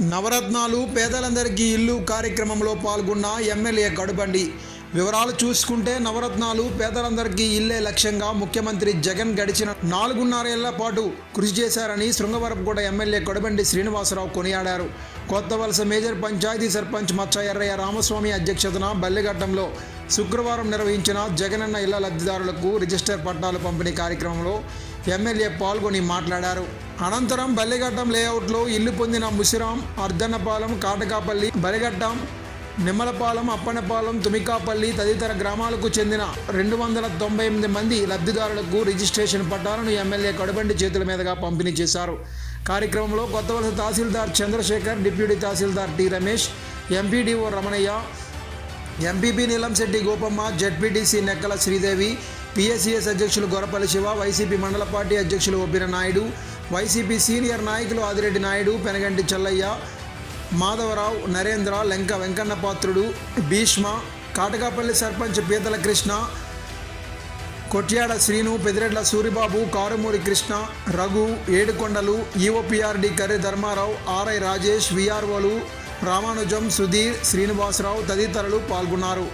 నవరత్నాలు పేదలందరికీ ఇల్లు కార్యక్రమంలో పాల్గొన్న ఎమ్మెల్యే కడుబండి. వివరాలు చూసుకుంటే నవరత్నాలు పేదలందరికీ ఇల్లే లక్ష్యంగా ముఖ్యమంత్రి జగన్ గడిచిన నాలుగున్నరేళ్ళ పాటు కృషి చేశారని శృంగవరపుకోట ఎమ్మెల్యే కొడబండి శ్రీనివాసరావు కొనియాడారు. కొత్త వలస మేజర్ పంచాయతీ సర్పంచ్ మచ్చ ఎర్రయ్య రామస్వామి అధ్యక్షతన బల్లెఘట్టంలో శుక్రవారం నిర్వహించిన జగనన్న ఇళ్ళ లబ్ధిదారులకు రిజిస్టర్ పట్టాలు పంపిణీ కార్యక్రమంలో ఎమ్మెల్యే పాల్గొని మాట్లాడారు. అనంతరం బల్లిఘట్టం లేఅవుట్లో ఇల్లు పొందిన ముసిరాం అర్ధన్నపాలెం కాటకాపల్లి బలిఘట్టం నిమ్మలపాలెం అప్పనపాలెం తుమికాపల్లి తదితర గ్రామాలకు చెందిన రెండు వందల తొంభై ఎనిమిది మంది లబ్ధిదారులకు రిజిస్ట్రేషన్ పట్టాలను ఎమ్మెల్యే కడుబండి చేతుల మీదుగా పంపిణీ చేశారు. కార్యక్రమంలో కొత్త వలస తహసీల్దార్ చంద్రశేఖర్ డిప్యూటీ తహసీల్దార్ T Ramesh MPDO Ramanaiah MPP Neelamshetti Gopamma ZPTC Nekkala Sridevi PSCS అధ్యక్షులు గొరపల్లి శివ వైసీపీ మండల పార్టీ అధ్యక్షులు ఒబ్బిన నాయుడు వైసీపీ సీనియర్ నాయకులు ఆదిరెడ్డి నాయుడు పెనగంటి చెల్లయ్య మాధవరావు నరేంద్ర లెంక వెంకన్న పాత్రుడు భీష్మ కాటకాపల్లి సర్పంచ్ పీతల కృష్ణ కొట్యాడ శ్రీను పెదిరెడ్ల సూరిబాబు కారుమూరి కృష్ణ రఘు ఏడుకొండలు ఈఓపిఆర్డి కర్రి ధర్మారావు ఆర్ఐ రాజేష్ విఆర్ఓలు రామానుజం సుధీర్ శ్రీనివాసరావు తదితరులు పాల్గొన్నారు.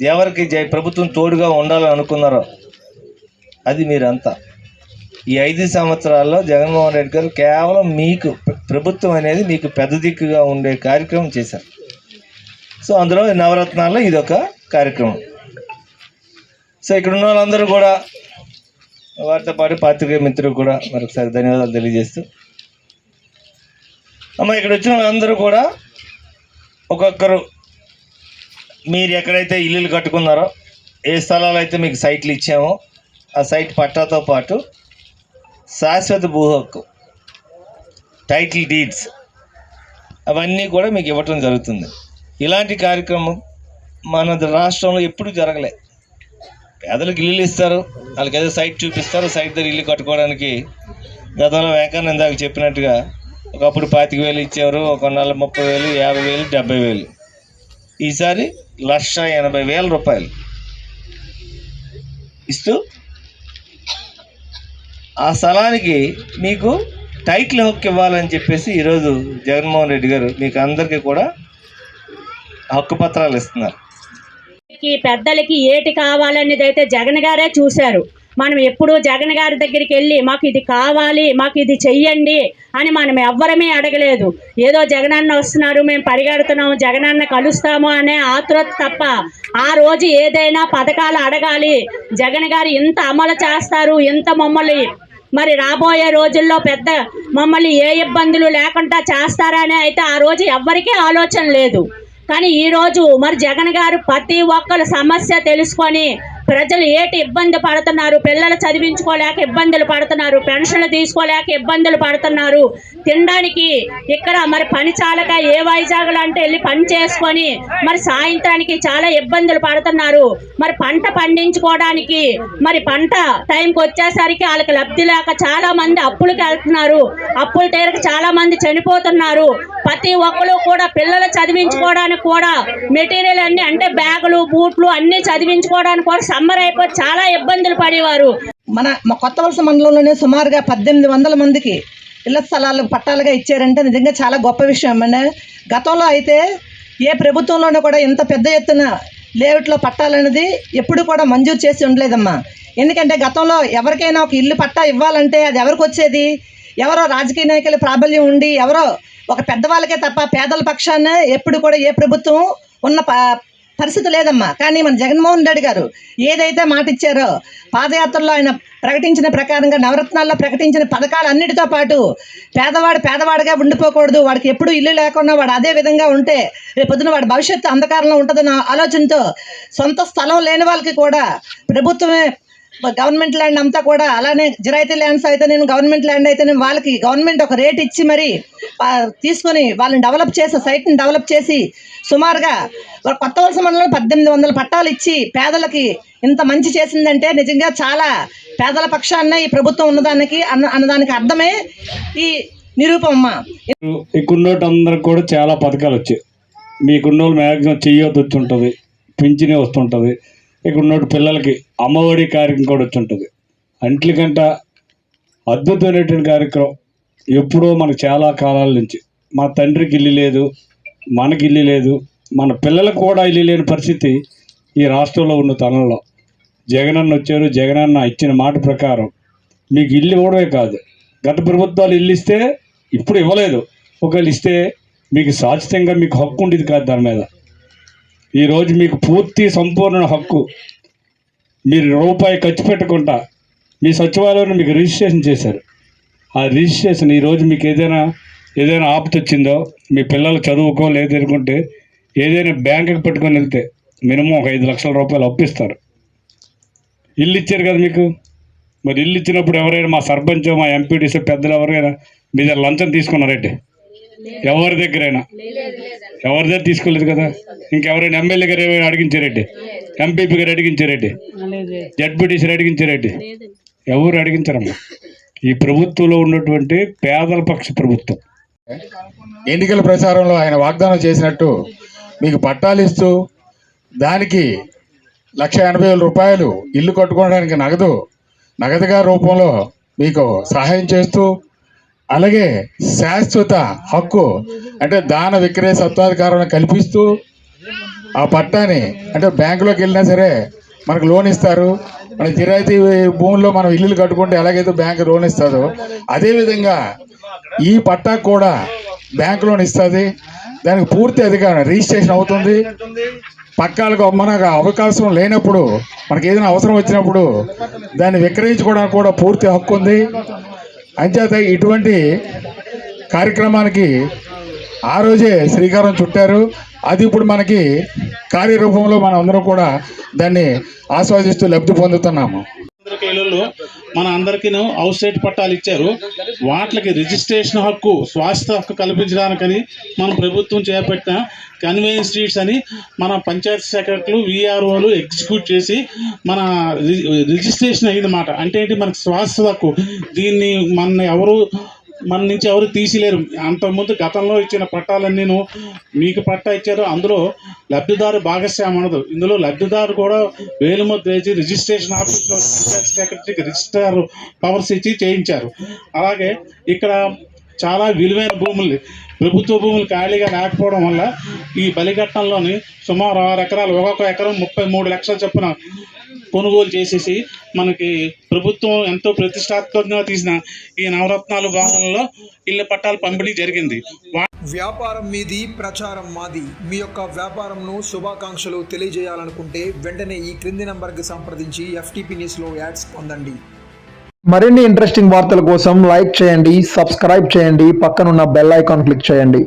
ఎవరికి జై ప్రభుత్వం తోడుగా ఉండాలని అనుకున్నారో అది మీరంతా. ఈ ఐదు సంవత్సరాల్లో జగన్మోహన్ రెడ్డి గారు కేవలం మీకు ప్రభుత్వం అనేది మీకు పెద్ద దిక్కుగా ఉండే కార్యక్రమం చేశారు. సో అందులో నవరత్నాల్లో ఇది ఒక కార్యక్రమం. సో ఇక్కడ ఉన్న వాళ్ళందరూ కూడా వారితో పాటు పాత్రికేయ మిత్రులు కూడా మరొకసారి ధన్యవాదాలు తెలియజేస్తూ. అమ్మ ఇక్కడ వచ్చిన వాళ్ళందరూ కూడా ఒక్కొక్కరు మీరు ఎక్కడైతే ఇల్లులు కట్టుకున్నారో ఏ స్థలాలు అయితే మీకు సైట్లు ఇచ్చామో ఆ సైట్ పట్టాతో పాటు శాశ్వత భూ హక్కు టైటిల్ డీడ్స్ అవన్నీ కూడా మీకు ఇవ్వటం జరుగుతుంది. ఇలాంటి కార్యక్రమం మన రాష్ట్రంలో ఎప్పుడు జరగలే. పేదలకు ఇల్లులు ఇస్తారు వాళ్ళకి ఏదో సైట్ చూపిస్తారు సైట్ దగ్గర ఇల్లు కట్టుకోవడానికి గతంలో వెంకన్న ఇందాక చెప్పినట్టుగా ఒకప్పుడు పాతిక వేలు ఇచ్చారు ఒక నెల ముప్పై వేలు యాభై వేలు డెబ్బై వేలు. ఈసారి లక్ష ఎనభై వేల రూపాయలు. ఇస్తూ ఆ స్థలానికి మీకు టైటిల్ హక్కు ఇవ్వాలని చెప్పేసి ఈరోజు జగన్మోహన్ రెడ్డి గారు మీకు అందరికీ కూడా హక్కు పత్రాలు ఇస్తున్నారు. పెద్దలకి ఏటి కావాలనేది అయితే జగన్ గారే చూశారు. మనం ఎప్పుడూ జగన్ గారి దగ్గరికి వెళ్ళి మాకు ఇది కావాలి మాకు ఇది చెయ్యండి అని మనం ఎవ్వరమే అడగలేదు. ఏదో జగనన్న వస్తున్నారు మేము పరిగెడుతున్నాము జగనన్న కలుస్తాము అనే ఆతృత తప్ప ఆ రోజు ఏదైనా పథకాలు అడగాలి. జగన్ గారు ఇంత అమలు చేస్తారు ఇంత మమ్మల్ని మరి రాబోయే రోజుల్లో పెద్ద మమ్మల్ని ఏ ఇబ్బందులు లేకుండా చేస్తారని అయితే ఆ రోజు ఎవ్వరికీ ఆలోచన లేదు. కానీ ఈరోజు మరి జగన్ గారు ప్రతి ఒక్కరు సమస్య తెలుసుకొని ప్రజలు ఏటి ఇబ్బంది పడుతున్నారు? పిల్లలు చదివించుకోలేక ఇబ్బందులు పడుతున్నారు. పెన్షన్లు తీసుకోలేక ఇబ్బందులు పడుతున్నారు. తినడానికి ఇక్కడ మరి పని చాలక ఏ వైజాగ్లు అంటే వెళ్ళి పని చేసుకొని మరి సాయంత్రానికి చాలా ఇబ్బందులు పడుతున్నారు. మరి పంట పండించుకోవడానికి మరి పంట టైంకి వచ్చేసరికి వాళ్ళకి లబ్ధి లేక చాలా మంది అప్పులకు వెళ్తున్నారు. అప్పులు తీరక చాలా మంది చనిపోతున్నారు. ప్రతి ఒక్కరు కూడా పిల్లలు చదివించుకోవడానికి కూడా మెటీరియల్ అన్ని అంటే బ్యాగులు బూట్లు అన్ని చదివించుకోవడానికి కూడా సమ్మర్ అయిపోయి చాలా ఇబ్బందులు పడేవారు. మన కొత్త వలస మండలంలోనే సుమారుగా పద్దెనిమిది వందల మందికి ఇళ్ళ స్థలాలు పట్టాలుగా ఇచ్చారంటే నిజంగా చాలా గొప్ప విషయం. అండి గతంలో అయితే ఏ ప్రభుత్వంలోనూ కూడా ఇంత పెద్ద ఎత్తున లేఅవుట్లో పట్టాలనేది ఎప్పుడు కూడా మంజూరు చేసి ఉండలేదమ్మా. ఎందుకంటే గతంలో ఎవరికైనా ఒక ఇల్లు పట్టా ఇవ్వాలంటే అది ఎవరికి వచ్చేది? ఎవరో రాజకీయ నాయకుల ప్రాబల్యం ఉండి ఎవరో ఒక పెద్దవాళ్ళకే తప్ప పేదల పక్షాన ఎప్పుడు కూడా ఏ ప్రభుత్వం ఉన్న పరిస్థితి లేదమ్మా. కానీ మన జగన్మోహన్ రెడ్డి గారు ఏదైతే మాట ఇచ్చారో పాదయాత్రలో ఆయన ప్రకటించిన ప్రకారంగా నవరత్నాల్లో ప్రకటించిన పథకాలు అన్నిటితో పాటు పేదవాడు పేదవాడిగా ఉండిపోకూడదు వాడికి ఎప్పుడు ఇల్లు లేకుండా వాడు అదే విధంగా ఉంటే రేపు పొద్దున వాడి భవిష్యత్తు అంధకారంలో ఉంటుందన్న ఆలోచనతో సొంత స్థలం లేని వాళ్ళకి కూడా ప్రభుత్వమే గవర్నమెంట్ ల్యాండ్ అంతా కూడా అలానే జిరాయితీ ల్యాండ్స్ అయితే నేను గవర్నమెంట్ ల్యాండ్ అయితే నేను వాళ్ళకి గవర్నమెంట్ ఒక రేట్ ఇచ్చి మరి తీసుకొని వాళ్ళని డెవలప్ చేసి సైట్ని డెవలప్ చేసి సుమారుగా కొత్త వలస మండలంలో పద్దెనిమిది వందల పట్టాలు ఇచ్చి పేదలకి ఇంత మంచి చేసిందంటే నిజంగా చాలా పేదల పక్షాన్న ఈ ప్రభుత్వం ఉన్నదానికి అన్న అన్నదానికి అర్థమే ఈ నిరూపమ్మ ఇక్కడున్నోటి అందరికి కూడా చాలా పథకాలు వచ్చాయి. మీకున్నోళ్ళు మ్యాక్సిమం చెయ్యొద్దు వచ్చి ఉంటుంది పింఛనే వస్తుంటుంది. ఇక్కడున్నోటి పిల్లలకి అమ్మఒడి కార్యక్రమం కూడా వచ్చింటుంది. అంట్లకంట అద్భుతమైనటువంటి కార్యక్రమం. ఎప్పుడో మనకు చాలా కాలాల నుంచి. మా తండ్రికి ఇల్లు లేదు మనకి ఇల్లు లేదు మన పిల్లలకు కూడా ఇల్లు లేని పరిస్థితి ఈ రాష్ట్రంలో ఉన్న తనంలో జగనన్న వచ్చారు జగనన్న ఇచ్చిన మాట ప్రకారం మీకు ఇల్లు ఇవ్వడమే కాదు. గత ప్రభుత్వాలు ఇల్లు ఇస్తే ఇప్పుడు ఇవ్వలేదు. ఒకవేళ ఇస్తే మీకు శాశ్వతంగా మీకు హక్కు ఉండేది కాదు దాని మీద. ఈరోజు మీకు పూర్తి సంపూర్ణ హక్కు. మీరు రూపాయి ఖర్చు పెట్టకుండా మీ సచివాలయంలో మీకు రిజిస్ట్రేషన్ చేశారు. ఆ రిజిస్ట్రేషన్ ఈరోజు మీకు ఏదైనా ఏదైనా ఆపత వచ్చిందో మీ పిల్లలు చదువుకో లేదనుకుంటే ఏదైనా బ్యాంకుకి పెట్టుకొని వెళ్తే మినిమం ఒక ఐదు లక్షల రూపాయలు అప్పిస్తారు. ఇల్లు ఇచ్చారు కదా మీకు? మరి ఇల్లు ఇచ్చినప్పుడు ఎవరైనా మా సర్పంచ్ మా ఎంపీటీసీ పెద్దలు ఎవరైనా మీద లంచం తీసుకున్నారంటే? ఎవరి దగ్గరైనా? ఎవరి దగ్గర తీసుకోలేదు కదా? ఇంకెవరైనా ఎమ్మెల్యే గారు ఏమైనా ఎంపీపీ గారు అడిగించారంటే? జడ్పీటీసీ అడిగించారంటే? ఎవరు అడిగించారమ్మా? ఈ ప్రభుత్వంలో ఉన్నటువంటి పేదల పక్ష ప్రభుత్వం. ఎన్నికల ప్రచారంలో ఆయన వాగ్దానం చేసినట్టు మీకు పట్టాలు ఇస్తూ దానికి లక్ష ఎనభై వేల రూపాయలు ఇల్లు కట్టుకోవడానికి నగదు నగదుగా రూపంలో మీకు సహాయం చేస్తూ అలాగే శాశ్వత హక్కు అంటే దాన విక్రయ సత్వాధికారం కల్పిస్తూ ఆ పట్టాని అంటే బ్యాంకులోకి వెళ్ళినా సరే మనకు లోన్ ఇస్తారు. మన జిరాయితీ భూముల్లో మనం ఇల్లులు కట్టుకుంటే ఎలాగైతే బ్యాంకు లోన్ ఇస్తుందో అదేవిధంగా ఈ పట్టా కూడా బ్యాంక్ లోన్ ఇస్తుంది. దానికి పూర్తి అధికారం రిజిస్ట్రేషన్ అవుతుంది. పక్కాలకు మనకు అవకాశం లేనప్పుడు మనకి ఏదైనా అవసరం వచ్చినప్పుడు దాన్ని విక్రయించుకోవడానికి కూడా పూర్తి హక్కు ఉంది. అంచేత ఇటువంటి కార్యక్రమానికి ఆ రోజే శ్రీకారం చుట్టారు. అది ఇప్పుడు మనకి కార్యరూపంలో మనం అందరం కూడా దాన్ని ఆస్వాదిస్తూ లబ్ధి పొందుతున్నాము. ఇళ్ళు మన అందరికీ హౌస్ రేట్ పట్టాలు ఇచ్చారు. వాటికి రిజిస్ట్రేషన్ హక్కు స్వాస్థ్య హక్కు కల్పించడానికని మన ప్రభుత్వం చేపట్టిన కన్వీనియన్స్ స్ట్రీట్స్ అని మన పంచాయతీ సెక్రటరీలు విఆర్ఓలు ఎగ్జిక్యూట్ చేసి మన రిజిస్ట్రేషన్ అయ్యిందన్నమాట అంటే ఏంటి? మనకు స్వాస్థ హక్కు. దీన్ని మన ఎవరు మన నుంచి ఎవరు తీసిలేరు. అంతకుముందు గతంలో ఇచ్చిన పట్టాలన్నీను మీకు పట్టా ఇచ్చారు. అందులో లబ్ధిదారు భాగస్వామి అనదు ఇందులో లబ్ధిదారు కూడా వేలుముద్ర వేసి రిజిస్ట్రేషన్ ఆఫీస్లో సెక్రటరీకి రిజిస్టర్ పవర్స్ ఇచ్చి చేయించారు. అలాగే ఇక్కడ చాలా విలువైన భూములు ప్రభుత్వ భూములు ఖాళీగా లేకపోవడం వల్ల ఈ బలిఘట్టంలోని సుమారు ఆరు ఎకరాలు ఒక్కొక్క ఎకరం ముప్పై మూడు లక్షల చొప్పున కొనుగోలు చేసేసి మనకి ప్రభుత్వం ఎంతో ప్రతిష్టాత్మకంగా తీసిన ఈ నవరత్నాలు భాగంలో ఇళ్ళ పట్టాలు పంపిణీ జరిగింది. వ్యాపారం మీది ప్రచారం మాది. మీ యొక్క వ్యాపారంను శుభాకాంక్షలు తెలియజేయాలనుకుంటే వెంటనే ఈ క్రింది నంబర్కి సంప్రదించి ఎఫ్టీపీ న్యూస్లో యాడ్స్ పొందండి. మరిన్ని ఇంట్రెస్టింగ్ వార్తల కోసం లైక్ చేయండి సబ్స్క్రైబ్ చేయండి పక్కనున్న బెల్ ఐకాన్ క్లిక్ చేయండి.